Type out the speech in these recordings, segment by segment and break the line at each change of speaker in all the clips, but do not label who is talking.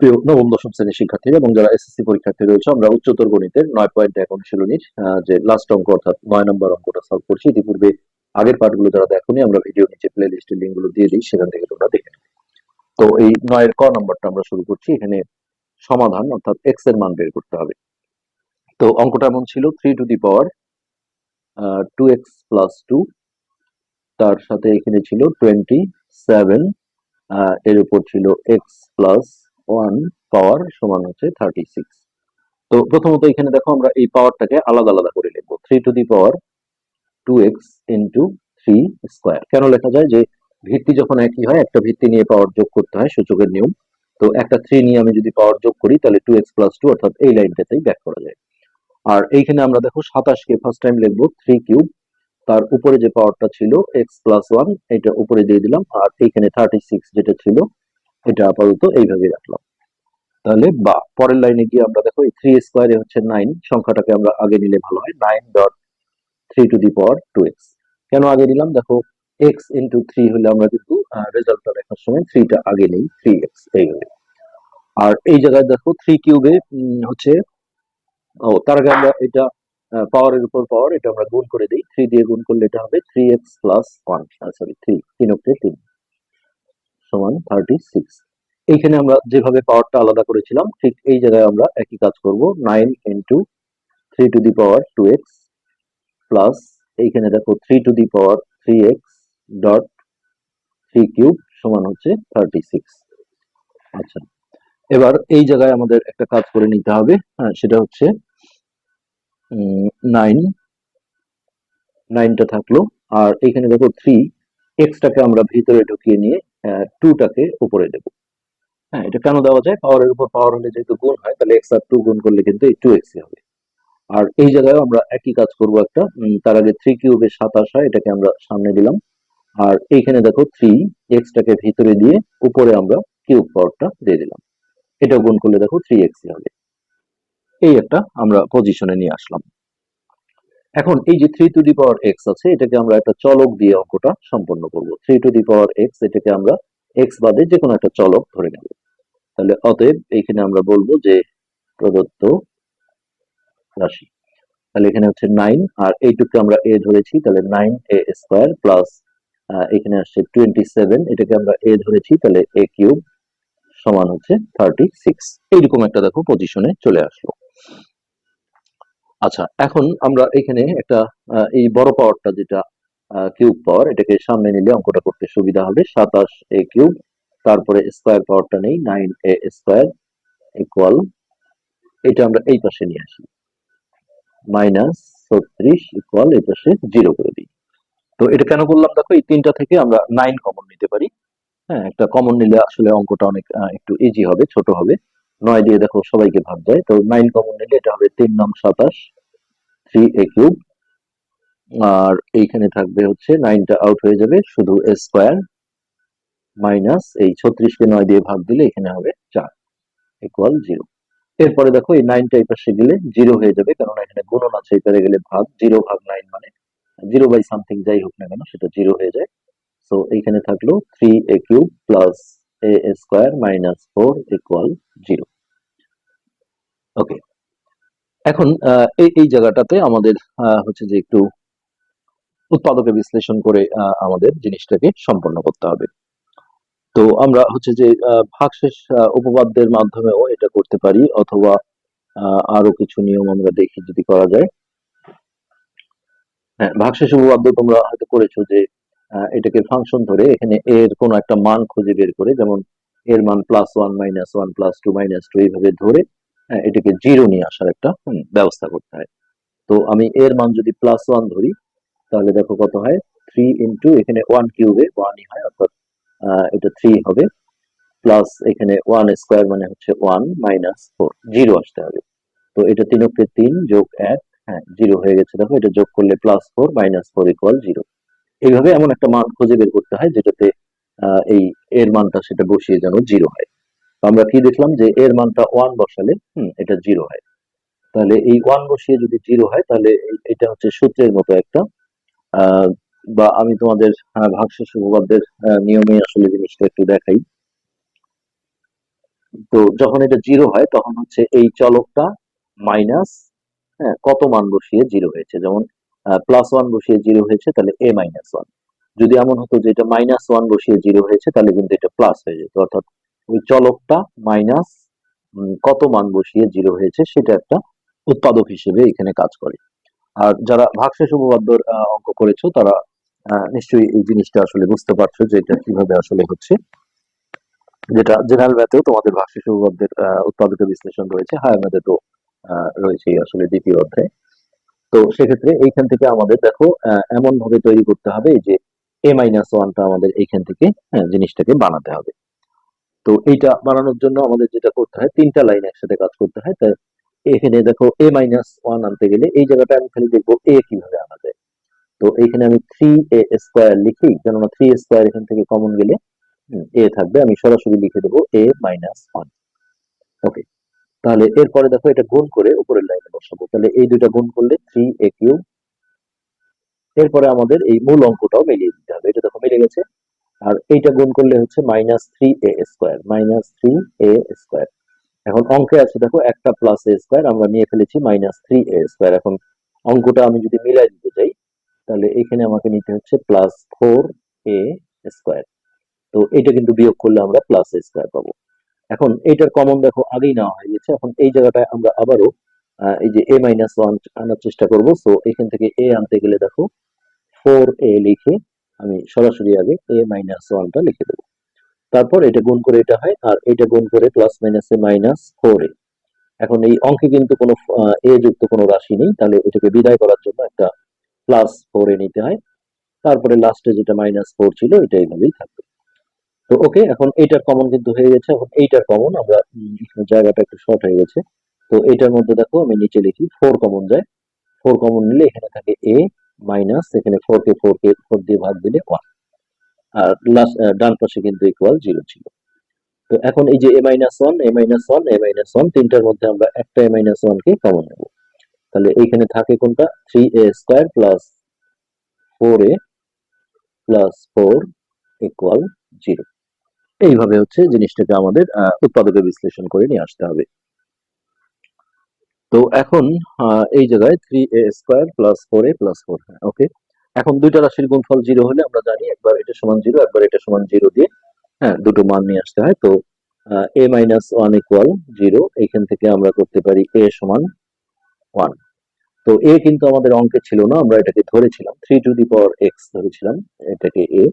প্রিয় নবম, দশম শ্রেণির শিক্ষার্থী এবং যারা এসএসসি পরীক্ষার্থী রয়েছে, আমরা উচ্চতর গণিতের নয় পয়েন্ট এক অনুশীলনীর যে লাস্ট অঙ্ক অর্থাৎ নয় নম্বর অঙ্কটা সলভ করছি। ইতিপূর্বে আগের পার্টগুলো যারা দেখোনি, আমরা ভিডিও নিচে প্লে লিস্টের লিঙ্কগুলো দিয়ে দিই, সেখান থেকে তোমরা দেখে তো এই নয়ের ক নম্বরটা আমরা শুরু করছি। এখানে সমাধান অর্থাৎ এক্সের মান বের করতে হবে। তো অঙ্কটা এমন ছিল three to the power two x plus two তার সাথে এখানে ছিল টোয়েন্টি সেভেন এর উপর ছিল এক্স প্লাস ওয়ান পাওয়ার সমান হচ্ছে থার্টি সিক্স তো প্রথমত এখানে দেখো আমরা এই পাওয়ারটাকে আলাদা আলাদা করে লিখব। Three to the power two x into three square কেন লেখা যায়? যে ভিত্তি যখন একই হয়, একটা ভিত্তি নিয়ে পাওয়ার যোগ করতে হয় সূচকের নিয়ম। তো একটা থ্রি নিয়ে আমি যদি পাওয়ার যোগ করি, তাহলে টু এক্স প্লাস টু অর্থাৎ এই লাইনটাতেই ব্যাক করা যায়। আর এইখানে আমরা দেখো সাতাশকে ফার্স্ট টাইম লিখব থ্রি কিউব তার উপরে যে পাওয়ারটা ছিল এক্স প্লাস ওয়ান এটা উপরে দিয়ে দিলাম। আর এইখানে থার্টি সিক্স যেটা ছিল এটা আপাতত এইভাবে রাখলাম। তাহলে বা, পরের লাইনে গিয়ে আমরা দেখো এই থ্রি স্কোয়ারে হচ্ছে নাইন সংখ্যাটাকে আমরা আগে নিলে ভালো হয় nine dot three to the power two x কেন আগে নিলাম? দেখো এক্স ইন্টু থ্রি হলে আমরা কিন্তু রেজাল্টটা দেখার সময় থ্রিটা আগে নেই থ্রি এক্স এইভাবে। আর এই জায়গায় দেখো থ্রি কিউবে হচ্ছে, ও, তার আগে আমরা এটা পাওয়ারের উপর পাওয়ার এটা আমরা গুণ করে দিই। থ্রি দিয়ে গুণ করলে এটা হবে three x plus one sorry three তিন অক্ষে তিন। সমান থার্টি সিক্স এইখানে আমরা যেভাবে পাওয়ারটা আলাদা করেছিলাম, ঠিক এই জায়গায় আমরা একই কাজ করব। Nine into three to the power two x plus এইখানে দেখো three to the power three x dot three cube সমান হচ্ছে থার্টি সিক্স আচ্ছা এবার এই জায়গায় আমাদের একটা কাজ করে নিতে হবে। হ্যাঁ সেটা হচ্ছে নাইন নাইনটা থাকল। আর এখানে দেখো থ্রি এক্সটাকে আমরা ভিতরে ঢুকিয়ে নিয়ে টুটাকে উপরে দেব। হ্যাঁ এটা কেন দেওয়া যায়? পাওয়ারের উপর পাওয়ার হলে যেহেতু গুণ হয়, তাহলে এক্স আর টু গুণ করলে কিন্তু এই টু এক্স হবে। আর এই জায়গায় আমরা একই কাজ করব একটা তার আগে থ্রি কিউবের সাতাশ হয়, এটাকে আমরা সামনে দিলাম। আর এইখানে দেখো থ্রি এক্সটাকে ভিতরে দিয়ে উপরে আমরা কিউব পাওয়ারটা দিয়ে দিলাম। এটা গুণ করলে দেখো থ্রি এক্স হবে। এই একটা আমরা পজিশনে নিয়ে আসলাম। এখন এই যে three to the power x আছে, এটাকে আমরা একটা চলক দিয়ে অঙ্কটা সম্পন্ন করব। Three to the power x এটাকে আমরা এক্স বাদে যে কোনো একটা চলক ধরে নেব। তাহলে অতএব এইখানে আমরা বলব যে প্রদত্ত রাশি। তাহলে এখানে হচ্ছে নাইন আর এইটুকু আমরা এ ধরেছি, তাহলে নাইন এ স্কোয়ার প্লাস এখানে আসছে টোয়েন্টি সেভেন এটাকে আমরা এ ধরেছি, তাহলে এ কিউব সমান হচ্ছে থার্টি সিক্স এইরকম একটা দেখো পজিশনে চলে আসলো। আচ্ছা এখন আমরা এখানে একটা এই বড় পাওয়ারটা যেটা কিউব পাওয়ার এটাকে সামনে নিলে অঙ্কটা করতে সুবিধা হবে। সাতাশ এ কিউব তারপরে স্কোয়ার পাওয়ারটা নেই নাইন এ স্কোয়ার ইকুয়াল এটা আমরা এই পাশে নিয়ে আসি। মাইনাস ছত্রিশ ইকুয়াল এই পাশে জিরো করে দিই। তো এটা কেন করলাম? দেখো, এই তিনটা থেকে আমরা নাইন কমন নিতে পারি। হ্যাঁ একটা কমন নিলে আসলে অঙ্কটা অনেক একটু ইজি হবে, ছোট হবে। নয় দিয়ে দেখো সবাইকে ভাগ যায় তো নাইন কমন নিলে এটা হবে তিন নং সাতাশ থ্রি এ কিউব আর এইখানে থাকবে হচ্ছে নাইনটা আউট হয়ে যাবে শুধু এ স্কোয়ার মাইনাস এই ছত্রিশকে নয় দিয়ে ভাগ দিলে এখানে হবে চার ইকুয়াল জিরো এরপরে দেখো এই নাইনটা এই পাশে গেলে জিরো হয়ে যাবে, কারণ এখানে গুণন আছে, এই পারে গেলে ভাগ জিরো ভাগ নাইন মানে জিরো বাই সামথিং যাই হোক না কেন, সেটা জিরো হয়ে যায়। সো এইখানে থাকল three a cube plus a square minus four equal zero okay এখন এই এই জায়গাটাতে আমাদের হচ্ছে যে একটু উৎপাদকে বিশ্লেষণ করে আমাদের জিনিসটাকে সম্পন্ন করতে হবে। তো আমরা হচ্ছে যে ভাগশেষ উপপাদ্যের মাধ্যমেও এটা করতে পারি অথবা আরও কিছু নিয়ম আমরা দেখি যদি করা যায়। হ্যাঁ ভাগশেষ উপপাদ্য তোমরা হয়তো করেছ যে এটাকে ফাংশন ধরে এখানে এর কোনো একটা মান খুঁজে বের করে, যেমন এর মান plus one minus one plus two minus two এইভাবে ধরে এটাকে জিরো নিয়ে আসার একটা ব্যবস্থা করতে হয়। তো আমি এর মান যদি প্লাস ওয়ান ধরি, তাহলে দেখো কত হয়? থ্রি ইন্টু এখানে ওয়ান কিউবে ওয়ানই হয়, অর্থাৎ এটা থ্রি হবে। প্লাস এখানে ওয়ান স্কোয়ার মানে হচ্ছে ওয়ান মাইনাস ফোর জিরো আসতে হবে। তো এটা তিন অক্ষে তিন যোগ এক হ্যাঁ জিরো হয়ে গেছে। দেখো, এটা যোগ করলে plus four minus four equal zero এইভাবে এমন একটা মান খুঁজে বের করতে হয়, যেটাতে এই এর মানটা সেটা বসিয়ে যেন জিরো হয়। আমরা কি দেখলাম যে এর মানটা ওয়ান বসালে এটা জিরো হয়। তাহলে এই ওয়ান বসিয়ে যদি জিরো হয়, তাহলে এটা হচ্ছে সূত্রের মতো একটা বা আমি তোমাদের ভাগশেষ উপপাদ্যের নিয়মে আসলে জিনিসটা একটু দেখাই। তো যখন এটা জিরো হয়, তখন হচ্ছে এই চলকটা মাইনাস হ্যাঁ কত মান বসিয়ে জিরো হয়েছে? যেমন প্লাস ওয়ান বসিয়ে জিরো হয়েছে, তাহলে এ মাইনাস ওয়ান যদি এমন হতো যে এটা মাইনাস ওয়ান বসিয়ে জিরো হয়েছে, তাহলে কিন্তু এটা প্লাস হয়ে যেত। অর্থাৎ ওই চলকটা মাইনাস কত মান বসিয়ে জিরো হয়েছে সেটা একটা উৎপাদক হিসেবে এখানে কাজ করে। আর যারা ভাগশেষ উপপাদ্যর অঙ্ক করেছ তারা নিশ্চয়ই এই জিনিসটা আসলে বুঝতে পারছ যে এটা কীভাবে আসলে হচ্ছে। যেটা জেনারেল ম্যাথেও তোমাদের ভাগশেষ উপপাদ্যের আহ, উৎপাদকের বিশ্লেষণ রয়েছে হায়ার ম্যাথে তো আহ, রয়েছেই আসলে দ্বিতীয় অধ্যায়। তো সেক্ষেত্রে এইখান থেকে আমাদের দেখো এমন ভাবে তৈরি করতে হবে যে এ মাইনাস ওয়ানটা আমাদের এইখান থেকে জিনিসটাকে বানাতে হবে। তো এইটা বানানোর জন্য আমাদের যেটা করতে হয়, তিনটা লাইন একসাথে কাজ করতে হয়। তাই এখানে দেখো এ মাইনাস ওয়ান আনতে গেলে এই জায়গাটা আমি খালি দেখব এ কীভাবে আনা যায়। তো এইখানে আমি থ্রি এ স্কোয়ার লিখি, কেননা থ্রি স্কোয়ার এখান থেকে কমন গেলে এ থাকবে। আমি সরাসরি লিখে দেবো এ মাইনাস ওয়ান ওকে তাহলে এরপরে দেখো এটা গুণ করে উপরের লাইনে বসাবো। তাহলে এই দুইটা গুণ করলে থ্রি এ কিউব এরপরে আমাদের এই মূল অঙ্কটাও মিলিয়ে দিতে হবে। এটা দেখো মিলে গেছে। আর এইটা গুণ করলে হচ্ছে minus three a square minus three a square এখন অঙ্কে আছে, দেখো, একটা প্লাস এ স্কোয়ার আমরা নিয়ে ফেলেছি মাইনাস থ্রি এ স্কোয়ার এখন অঙ্কটা আমি যদি মিলাই দিতে চাই, তাহলে এখানে আমাকে নিতে হচ্ছে প্লাস ফোর এ স্কোয়ার তো এটা কিন্তু বিয়োগ করলে আমরা প্লাস এ স্কোয়ার পাবো। এখন এইটার কমন দেখো আগেই নেওয়া হয়ে গেছে। এখন এই জায়গাটায় আমরা আবারও এই যে এ মাইনাস ওয়ান আনার চেষ্টা করব। সো এখান থেকে এ আনতে গেলে দেখো ফোর এ লিখে আমি সরাসরি আগে এ মাইনাস ওয়ানটা লিখে দেবো। তারপর এটা গুণ করে এটা হয়, আর এটা গুণ করে প্লাস মাইনাসে মাইনাস ফোর এ। এখন এই অঙ্কে কিন্তু কোনো এ যুক্ত কোনো রাশি নেই, তাহলে এটাকে বিদায় করার জন্য একটা প্লাস ফোর এ নিতে হয়। তারপরে লাস্টে যেটা মাইনাস ফোর ছিল, এটা এইভাবেই থাকবে। তো ওকে এখন এইটার কমন কিন্তু হয়ে গেছে। এখন এইটার কমন আমরা জায়গাটা একটু শর্ট হয়ে গেছে। তো এইটার মধ্যে দেখো আমি নিচে লিখি ফোর কমন যায়। ফোর কমন নিলে এখানে থাকে এ মাইনাস এখানে ফোর কে ফোর দিয়ে ভাগ দিলে ওয়ান আর লাস্ট ডান পাশে কিন্তু ইকুয়াল জিরো ছিল। তো এখন এই যে a minus one a minus one a minus one তিনটার মধ্যে আমরা একটা এ মাইনাস ওয়ান কে কমন নেব। তাহলে এইখানে থাকে কোনটা? Three a square plus four a plus four equal zero এইভাবে হচ্ছে জিনিসটাকে আমাদের উৎপাদকে বিশ্লেষণ করে নিয়ে আসতে হবে। তো এখন এই জায়গায় three a square plus four a plus four okay এখন দুইটা রাশির গুণফল জিরো হলে আমরা জানি একবার এটা সমান জিরো একবার এটা সমান জিরো দিয়ে হ্যাঁ দুটো মান নিয়ে আসতে হয়। তো a minus one equal zero এখান থেকে আমরা করতে পারি এ সমান ওয়ান তো এ কিন্তু আমাদের অঙ্কে ছিল না, আমরা এটাকে ধরেছিলাম three to the power x ধরেছিলাম, এটাকে এ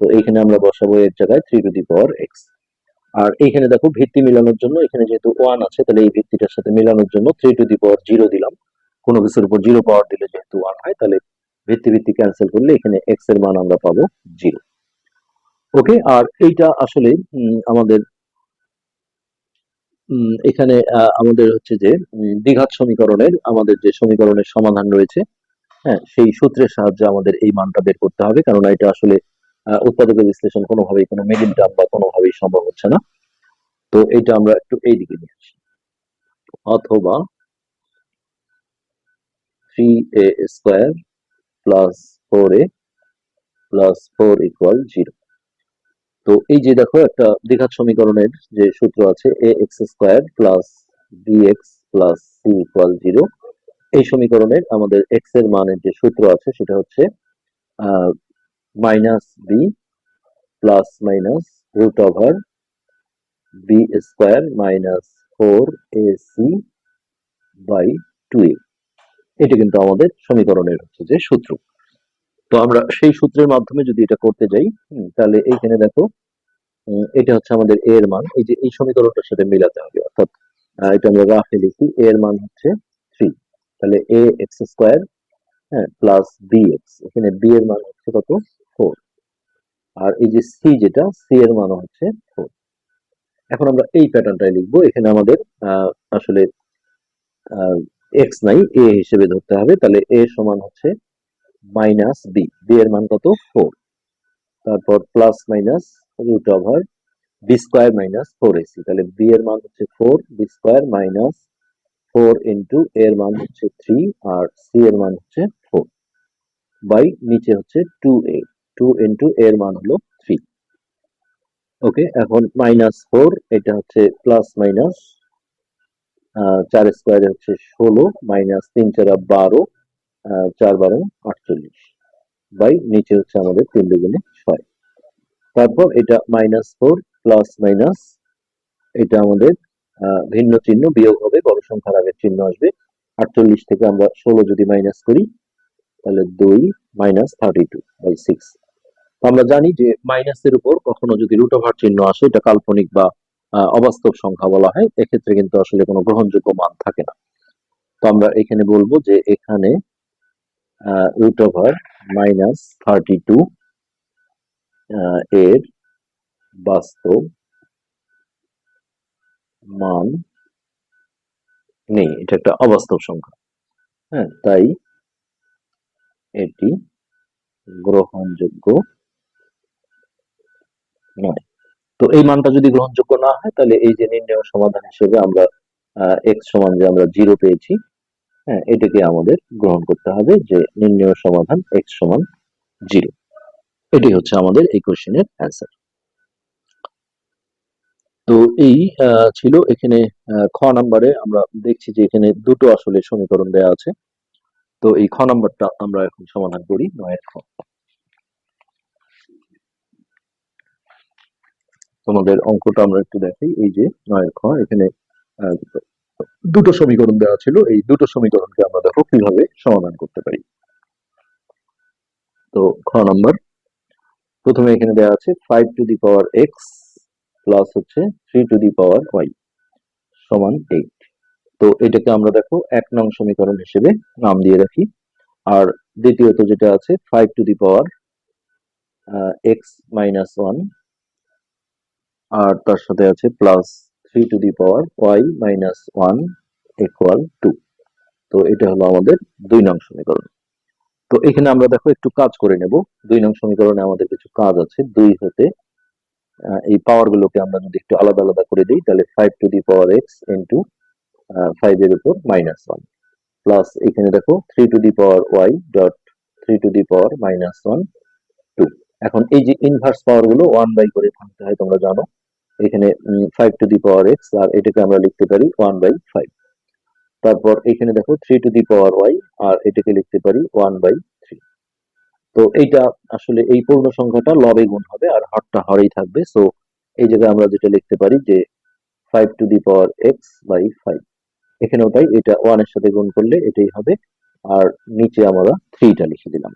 তো এইখানে আমরা বসাবো এর জায়গায় three to the power x আর এইখানে দেখো ভিত্তি মিলানোর জন্য, এখানে যেহেতু ওয়ান আছে, তাহলে এই ভিত্তিটার সাথে মিলানোর জন্য three to the power zero দিলাম। কোনো কিছুর উপর জিরো পাওয়ার দিলে যেহেতু ওয়ান হয়, তাহলে ভিত্তি ভিত্তি ক্যান্সেল করলে এখানে এক্সের মান আমরা পাবো জিরো ওকে আর এইটা আসলে আমাদের এখানে আমাদের হচ্ছে যে দ্বিঘাত সমীকরণের, আমাদের যে সমীকরণের সমাধান রয়েছে হ্যাঁ সেই সূত্রের সাহায্যে আমাদের এই মানটা বের করতে হবে কারণ এটা আসলে উৎপাদকের বিশ্লেষণ কোনোভাবেই, কোনো মিডিল টার্ম বা কোনোভাবেই সম্ভব হচ্ছে না। তো এইটা আমরা একটু এই দিকে নিয়ে আসি। অথবা three a square plus four a plus four equal zero তো এই যে দেখো, একটা দ্বিঘাত সমীকরণের যে সূত্র আছে a x square plus b x plus c equal zero এই সমীকরণের আমাদের এক্সের মানের যে সূত্র আছে, সেটা হচ্ছে minus b plus minus root over b square minus four a c by two a এটা কিন্তু আমাদের সমীকরণের হচ্ছে যে সূত্র। তো আমরা সেই সূত্রের মাধ্যমে যদি এটা করতে যাই তাহলে এইখানে দেখো এটা হচ্ছে আমাদের এ এর মান। এই যে এই সমীকরণটার সাথে মিলাতে হবে, অর্থাৎ এটা আমরা রাফে লিখি এ এর মান হচ্ছে থ্রি তাহলে এ এক্স স্কোয়ার হ্যাঁ প্লাস বি এক্স এখানে বি এর মান হচ্ছে কত? ফোর আর এই যে সি যেটা সি এর মান হচ্ছে ফোর এখন আমরা এই প্যাটার্নটাই লিখব। এখানে আমাদের আসলে এক্স নাই এ হিসেবে ধরতে হবে। তাহলে এ সমান হচ্ছে মাইনাস বি বি এর মান কত? ফোর তারপর plus minus root over b square minus four a c তাহলে বি এর মান হচ্ছে four b square minus four into এর মান হচ্ছে থ্রি আর সি এর মান হচ্ছে ফোর বাই নিচে হচ্ছে টু এ টু ইন্টু এর মান হলো থ্রি ওকে এখন মাইনাস ফোর এটা হচ্ছে প্লাস মাইনাস চার স্কোয়ারে হচ্ছে ষোলো মাইনাস তিন চারা বারো চার বারো আটচল্লিশ বাই নিচে হচ্ছে আমাদের তিন দুগুণে ছয়। তারপর এটা মাইনাস ফোর প্লাস মাইনাস এটা আমাদের ভিন্ন চিহ্ন বিয়োগ হবে, বড় সংখ্যার আগের চিহ্ন আসবে। আটচল্লিশ থেকে আমরা ষোলো যদি মাইনাস করি, তাহলে দুই minus thirty two by six আমরা জানি যে মাইনাসের উপর কখনো যদি রুট ওভার চিহ্ন আসে, এটা কাল্পনিক বা অবাস্তব সংখ্যা বলা হয়, এক্ষেত্রে কিন্তু আসলে কোনো গ্রহণযোগ্য মান থাকে না। তো আমরা এখানে বলব যে এখানে root over minus thirty two এর বাস্তব মান নেই। এটা একটা অবাস্তব সংখ্যা। হ্যাঁ তাই এটি গ্রহণযোগ্য নয়। তো এই মানটা যদি গ্রহণযোগ্য না হয়, তাহলে এই যে নির্ণয় সমাধান হিসেবে আমরা এক্স সমান যে আমরা জিরো পেয়েছি হ্যাঁ এটাকে আমাদের গ্রহণ করতে হবে যে নির্ণয় সমাধান এক্স সমান জিরো এটি হচ্ছে আমাদের এই কোশ্চেনের অ্যান্সার তো এই ছিল এখানে খ নাম্বারে আমরা দেখছি যে এখানে দুটো আসলে সমীকরণ দেওয়া আছে। তো এই খ নাম্বারটা আমরা এখন সমাধান করি নয়ের খ। তোমাদের অঙ্কটা আমরা একটু দেখি। এই যে নয়ের খ এখানে দুটো সমীকরণ দেওয়া ছিল। এই দুটো সমীকরণকে আমরা দেখো কীভাবে সমাধান করতে পারি। তো খ নাম্বার, প্রথমে এখানে দেওয়া আছে five to the power x plus হচ্ছে three to the power y সমান এইট তো এটাকে আমরা দেখো এক নং সমীকরণ হিসেবে নাম দিয়ে রাখি। আর দ্বিতীয়ত যেটা আছে five to the power x minus one আর তার সাথে আছে plus three to the power y minus one equal two তো এটা হলো আমাদের দুই নং সমীকরণ। তো এখানে আমরা দেখো একটু কাজ করে নেব। দুই নং সমীকরণে আমাদের কিছু কাজ আছে। দুই হতে এই পাওয়ার গুলোকে আমরা যদি একটু আলাদা আলাদা করে দিই, তাহলে five to the power x into five এর উপর মাইনাস ওয়ান প্লাস এখানে দেখো three to the power y dot three to the power minus one two এখন এই যে ইনভার্স পাওয়ারগুলো ওয়ান বাই করে ভাঙতে হয়, তোমরা জানো। এখানে five to the power x আর এটাকে আমরা লিখতে পারি ওয়ান বাই ফাইভ তারপর এখানে দেখো three to the power y আর এটাকে লিখতে পারি ওয়ান বাই থ্রি তো এইটা আসলে এই পূর্ণ সংখ্যাটা লবে গুণ হবে, আর হরটা হরেই থাকবে। সো এই জায়গায় আমরা যেটা লিখতে পারি যে five to the power x by five এখানেও তাই, এটা ওয়ানের সাথে গুণ করলে এটাই হবে। আর নিচে আমরা থ্রিটা লিখে দিলাম।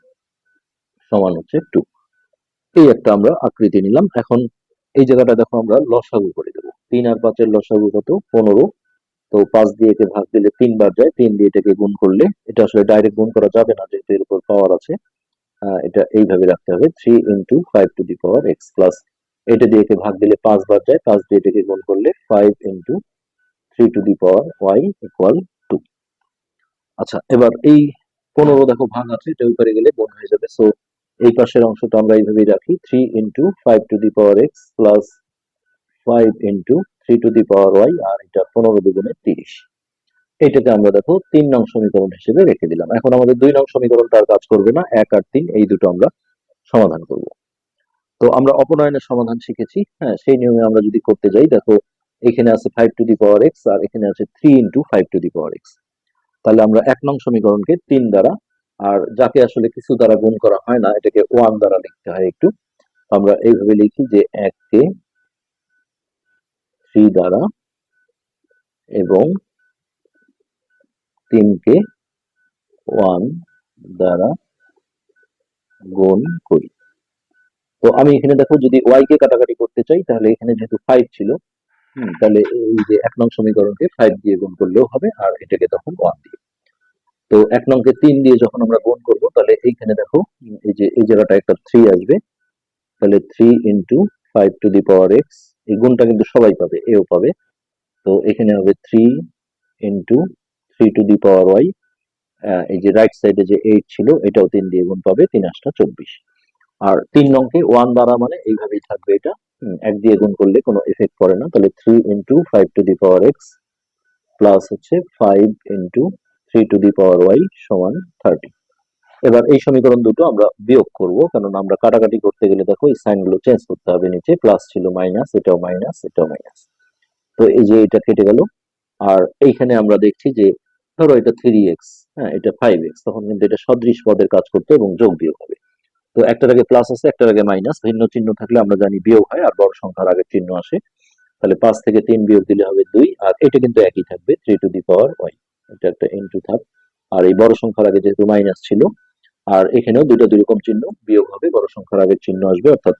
সমান হচ্ছে টু এই একটা আমরা আকৃতি নিলাম। এখন এই জায়গাটা দেখো আমরা লসাগু করে দেবো। তিন আর পাঁচের লসাগু কত? পনেরো। তো পাঁচ দিয়ে একে ভাগ দিলে তিনবার যায়। তিন দিয়ে এটাকে গুণ করলে এটা আসলে ডাইরেক্ট গুণ করা যাবে না, যেহেতু এর উপর পাওয়ার আছে। এটা এইভাবে রাখতে হবে। Three into five to the power x plus এটা দিয়ে একে ভাগ দিলে পাঁচ বার যায়। পাঁচ দিয়ে এটাকে গুণ করলে five into three to the power y equal two আচ্ছা এবার এই পনেরো দেখো ভাগ আছে, এটা উপরে গেলে গুণ হয়ে যাবে। সো এই পাশের অংশটা আমরা এইভাবেই রাখি three into five to the power x plus five into three to the power y আর এটা পনেরো দুগুণে তিরিশ। এটাকে আমরা দেখো তিন নং সমীকরণ হিসেবে রেখে দিলাম। এখন আমাদের দুই নং সমীকরণ তার কাজ করবে না, এক আর তিন, এই দুটো আমরা সমাধান করব। তো আমরা অপনয়নের সমাধান শিখেছি। হ্যাঁ সেই নিয়মে আমরা যদি করতে যাই, দেখো এখানে আছে five to the power x আর এখানে আছে three into five to the power x তাহলে আমরা এক নং সমীকরণকে তিন দ্বারা আর যাকে আসলে কিছু দ্বারা গুণ করা হয় না এটাকে ওয়ান দ্বারা লিখতে হয় একটু। আমরা এইভাবে লিখি যে এককে থ্রি দ্বারা এবং তিনকে ওয়ান দ্বারা গুণ করি। তো আমি এখানে দেখো যদি ওয়াই কে কাটাকাটি করতে চাই তাহলে এখানে যেহেতু ফাইভ ছিল হুম, তাহলে এই যে এক নং সমীকরণকে ফাইভ দিয়ে গুণ করলেও হবে আর এটাকে তখন ওয়ান দিয়ে। তো এক নংকে তিন দিয়ে যখন আমরা গুণ করব, তাহলে এইখানে দেখো এই যে, এই জায়গাটা একটা থ্রি আসবে। তাহলে three into five to the power x এই গুণটা কিন্তু সবাই পাবে, এও পাবে। তো এখানে হবে three into three to the power y এই যে রাইট সাইডে যে এইট ছিল, এটাও তিন দিয়ে গুণ পাবে, তিন আটটা চব্বিশ। আর তিন নংকে ওয়ান দ্বারা মানে এইভাবেই থাকবে এটা এক দিয়ে গুণ করলে কোনো এফেক্ট পড়ে না। তাহলে three into five to the power x plus হচ্ছে five into three to the power y সমান থার্টি এবার এই সমীকরণ দুটো আমরা বিয়োগ করব কারণ আমরা কাটাকাটি করতে গেলে দেখো এই সাইনগুলো চেঞ্জ করতে হবে নিচে প্লাস ছিল মাইনাস এটাও মাইনাস এটাও মাইনাস তো এই যে এটা কেটে গেল, আর এইখানে আমরা দেখছি যে ধরো এটা থ্রি এক্স হ্যাঁ এটা ফাইভ এক্স তখন কিন্তু এটা সদৃশ পদের কাজ করতে এবং যোগ বিয়োগ হবে। তো একটার আগে প্লাস আছে একটার আগে মাইনাস ভিন্ন চিহ্ন থাকলে আমরা জানি বিয়োগ হয়, আর বড় সংখ্যার আগে চিহ্ন আসে। তাহলে পাঁচ থেকে তিন বিয়োগ দিলে হবে দুই, আর এটা কিন্তু একই থাকবে three to the power y এটা একটা ইনটু থাক আর এই বড় সংখ্যার আগে যেহেতু মাইনাস ছিল, আর এখানেও দুটো দুই রকম চিহ্ন বিয়োগ হবে, বড় সংখ্যার আগের চিহ্ন আসবে, অর্থাৎ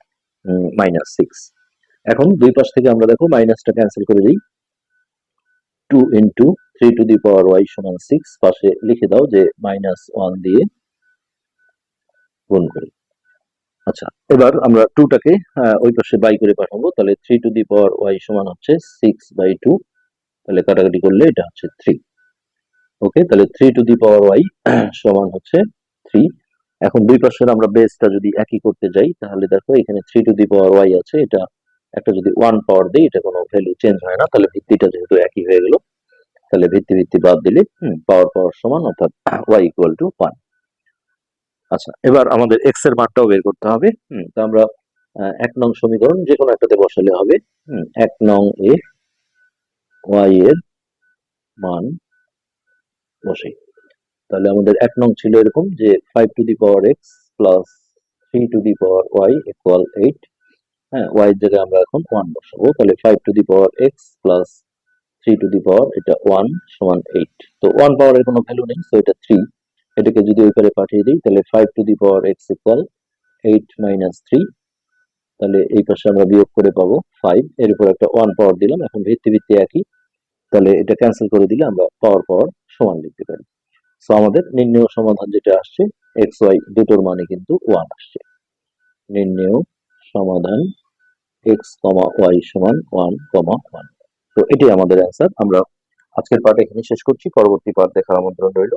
মাইনাস সিক্স এখন দুই পাশ থেকে আমরা দেখো মাইনাসটা ক্যান্সেল করে দিই। Two into three to the power y সমান সিক্স পাশে লিখে দাও যে মাইনাস ওয়ান দিয়ে গুণ করি। আচ্ছা এবার আমরা টুটাকে ওই পাশে বাই করে পাঠাবো। তাহলে three to the power y সমান হচ্ছে সিক্স বাই টু তাহলে কাটাকাটি করলে এটা হচ্ছে থ্রি ওকে, তাহলে three to the power y সমান হচ্ছে থ্রি এখন দুই পাশের আমরা বেসটা যদি একই করতে যাই, তাহলে দেখো এখানে three to the power y আছে, এটা একটা যদি ওয়ান পাওয়ার দিই, এটা কোনো ভ্যালু চেঞ্জ হয় না, তাহলে ভিত্তিটা যেহেতু একই হয়ে গেল, তাহলে ভিত্তি ভিত্তি বাদ দিলে পাওয়ার পাওয়ার সমান অর্থাৎ ওয়াই ইকুয়াল টু ওয়ান আচ্ছা এবার আমাদের এক্সের মানটাও বের করতে হবে তো আমরা এক নং সমীকরণ যে কোনো একটাতে বসালে হবে এক নং এ ওয়াই এর মান বসাই তাহলে আমাদের এক নং ছিল এরকম যে five to the power x plus three to the power y equal eight হ্যাঁ ওয়াই এর জায়গায় আমরা এখন ওয়ান বসাবো। তাহলে five to the power x plus three to the power এটা ওয়ান সমান এইট তো ওয়ান পাওয়ারের কোনো ভ্যালু নেই তো এটা থ্রি এটাকে যদি ওই পারে পাঠিয়ে দিই, তাহলে five to the power x equal eight minus three তাহলে এই পাশে আমরা বিয়োগ করে পাবো ফাইভ এর উপর একটা ওয়ান পাওয়ার দিলাম, এখন ভিত্তি ভিত্তি একই। তাহলে এটা ক্যান্সেল করে দিলে আমরা পাওয়ার পাওয়ার সমান লিখতে পারি। সো আমাদের নির্ণয় সমাধান যেটা আসছে এক্স ওয়াই দুটোর মানে কিন্তু ওয়ান আসছে। নির্ণয় সমাধান এক্স কমা ওয়াই সমান ওয়ান কমা ওয়ান তো এটি আমাদের অ্যান্সার আমরা আজকের পার্ট এখানে শেষ করছি। পরবর্তী পার্ট দেখার আমন্ত্রণ রইল।